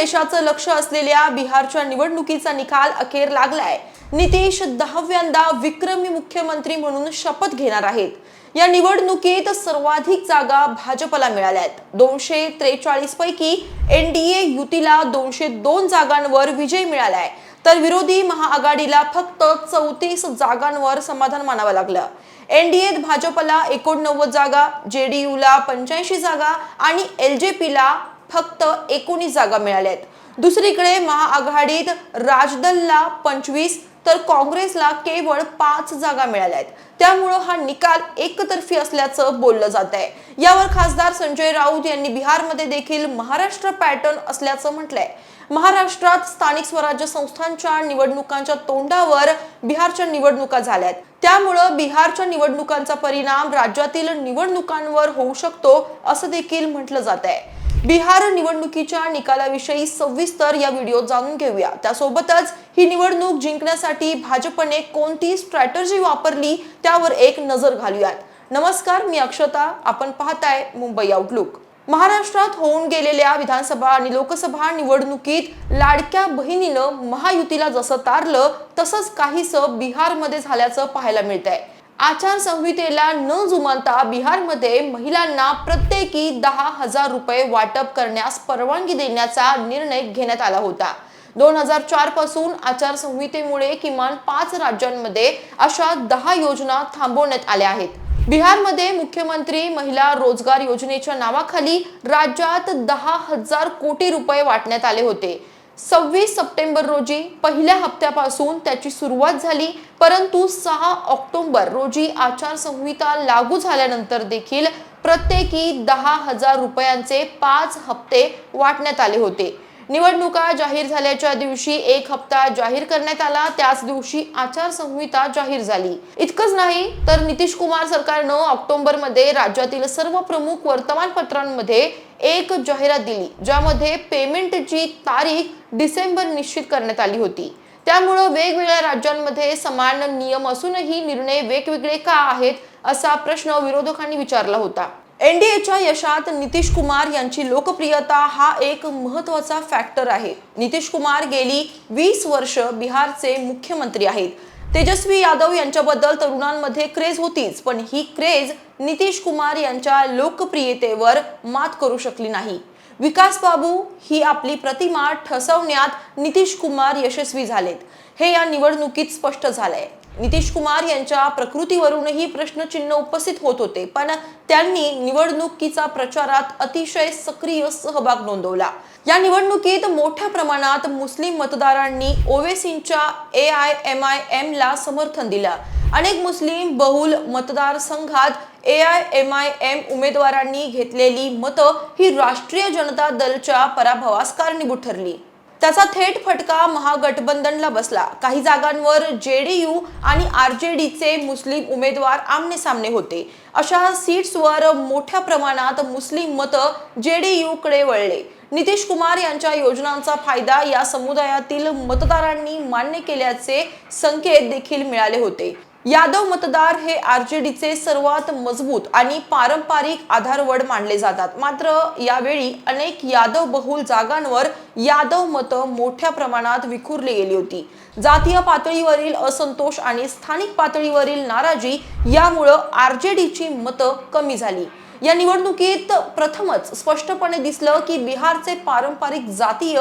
देशाचं लक्ष असलेल्या बिहारच्या निवडणुकीचा निकाल अखेर लागलाय. नितीश दहाव्यांदा विक्रमी मुख्यमंत्री म्हणून शपथ घेणार आहेत. या निवडणुकीत सर्वाधिक जागा भाजपला मिळाल्या आहेत दोनशे त्रेचाळीस पैकी एनडीए युतीला दोनशे दोन जागांवर विजय मिळालाय. तर विरोधी महाआघाडीला फक्त चौतीस जागांवर समाधान मानावं लागलं. एनडीएत भाजपला एकोणनव्वद जागा जेडीयूला पंच्याऐंशी जागा आणि एलजेपीला फक्त एकोणीस जागा मिळाल्या आहेत. दुसरीकडे महाआघाडीत राजदलला पंचवीस तर काँग्रेसला केवळ पाच जागा मिळाल्या आहेत. त्यामुळं हा निकाल एकतर्फी असल्याचं बोललं जात आहे. यावर खासदार संजय राऊत यांनी बिहारमध्ये देखील महाराष्ट्र पॅटर्न असल्याचं म्हटलंय. महाराष्ट्रात स्थानिक स्वराज्य संस्थांच्या निवडणुकांच्या तोंडावर बिहारच्या निवडणुका झाल्यात. त्यामुळं बिहारच्या निवडणुकांचा परिणाम राज्यातील निवडणुकांवर होऊ शकतो असं देखील म्हटलं जात आहे. बिहार निवडणुकीच्या निकालाविषयी सविस्तर या व्हिडिओ जाणून घेऊया. त्यासोबतच ही निवडणूक जिंकण्यासाठी भाजपने कोणती स्ट्रॅटर्जी वापरली त्यावर एक नजर घालूयात. नमस्कार मी अक्षता. आपण पाहताय मुंबई आउटलुक महाराष्ट्रात होऊन गेलेल्या विधानसभा आणि लोकसभा निवडणुकीत लाडक्या बहिणीनं महायुतीला जसं तारलं तसंच काहीसं बिहारमध्ये झाल्याचं पाहायला मिळत आहे आचारसंहितेला न जुमानता बिहारमध्ये महिलांना प्रत्येकी दहा हजार रुपये वाटप करण्यास परवानगी देण्याचा निर्णय घेण्यात आला होता. दोन हजार चारपासून आचारसंहितेमुळे किमान पाच राज्यांमध्ये अशा दहा योजना थांबवण्यात आल्या आहेत. बिहारमध्ये मुख्यमंत्री महिला रोजगार योजनेच्या नावाखाली राज्यात दहा हजार कोटी रुपये वाटण्यात आले होते. सव्वीस सप्टेंबर रोजी पहिल्या हप्त्यापासून त्याची सुरुवात झाली परंतु सहा ऑक्टोबर रोजी आचारसंहिता लागू झाल्यानंतर देखील प्रत्येकी दहा हजार रुपयांचे पाच हप्ते वाटण्यात आले होते. निवडणुका जाहीर झाल्याच्या दिवशी एक हप्ता जाहीर करण्यात आला त्याच दिवशी आचारसंहिता जाहीर झाली. इतकंच नाही तर नितीश कुमार सरकारनं ऑक्टोबरमध्ये राज्यातील सर्व प्रमुख वर्तमानपत्रांमध्ये एक जाहिरात दिली ज्यामध्ये पेमेंटची तारीख डिसेंबर निश्चित करण्यात आली होती. त्यामुळं वेगवेगळ्या राज्यांमध्ये समान नियम असूनही निर्णय वेगवेगळे का आहेत असा प्रश्न विरोधकांनी विचारला होता. एनडीएच्या यशात नितीश कुमार यांची लोकप्रियता हा एक महत्त्वाचा फॅक्टर आहे. नितीश कुमार गेली वीस वर्ष बिहारचे मुख्यमंत्री आहेत. तेजस्वी यादव यांच्याबद्दल तरुणांमध्ये क्रेज होतीच पण ही क्रेज नितीश कुमार यांच्या लोकप्रियतेवर मात करू शकली नाही. विकास बाबू ही आपली प्रतिमा ठसवण्यात नितीश कुमार यशस्वी झालेत. हे या निवडणुकीत स्पष्ट झालंय. नितीश कुमार यांच्या प्रकृतीवरूनही प्रश्नचिन्ह उपस्थित होत होते पण त्यांनी निवडणुकीचा प्रचारात अतिशय सक्रिय सहभाग नोंदवला. या निवडणुकीत मोठ्या प्रमाणात मुस्लिम मतदारांनी ओवेसींच्या A I M I M ला समर्थन दिलं. अनेक मुस्लिम बहुल मतदारसंघात A I M I M उमेदवारांनी घेतलेली मतं ही राष्ट्रीय जनता दलच्या पराभवास कारणीभूत ठरली. त्याचा थेट फटका महागठबंधनला बसला. काही जागांवर जेडीयू आणि आरजेडीचे मुस्लिम उमेदवार आमने सामने होते. अशा सीट्सवर मोठ्या प्रमाणात मुस्लिम मतं जेडीयू कडे वळले. नितीश कुमार यांच्या योजनांचा फायदा या समुदायातील मतदारांनी मान्य केल्याचे संकेत देखील मिळाले होते. यादव मतदार हे आरजेडीचे सर्वात मजबूत आणि पारंपरिक आधारवड मानले जातात. मात्र यावेळी अनेक यादव बहुल जागांवर यादव मतं मोठ्या प्रमाणात विखुरली गेली होती. जातीय पातळीवरील असंतोष आणि स्थानिक पातळीवरील नाराजी यामुळं आरजेडीची मतं कमी झाली. या निवडणुकीत प्रथमच स्पष्टपणे दिसलं की बिहारचे पारंपरिक जातीय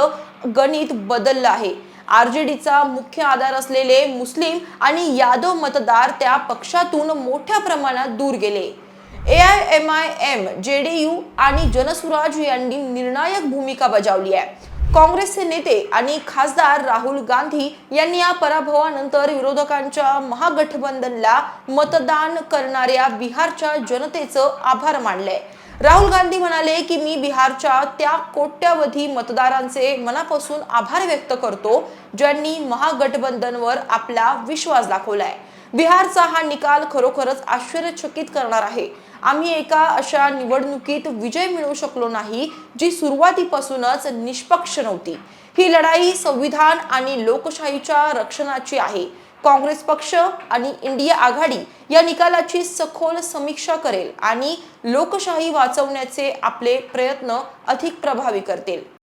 गणित बदललं आहे. आरजेडीचा मुख्य आधार असलेले मुस्लिम आणि यादव मतदार त्या पक्षातून मोठ्या प्रमाणात दूर गेले. A I M I M J D U आणि जनसुराज यांनी निर्णायक भूमिका बजावली आहे. काँग्रेसचे नेते आणि खासदार राहुल गांधी यांनी या पराभवानंतर विरोधकांच्या महागठबंधनला मतदान करणाऱ्या बिहारच्या जनतेचं आभार मानले राहुल गांधी म्हणाले की मी बिहारच्या त्या कोट्यावधी मतदारांचे मनापासून आभार व्यक्त करतो ज्यांनी महागठबंधनवर आपला विश्वास दाखवलाय. बिहारचा हा निकाल खरोखरच आश्चर्यचकित करणार आहे. आम्ही एका अशा निवडणुकीत विजय मिळवू शकलो नाही जी सुरुवातीपासूनच निष्पक्ष नव्हती. ही लढाई संविधान आणि लोकशाहीच्या रक्षणाची आहे. काँग्रेस पक्ष आणि इंडिया आघाडी या निकालाची सखोल समीक्षा करेल आणि लोकशाही वाचवण्याचे आपले प्रयत्न अधिक प्रभावी करतील.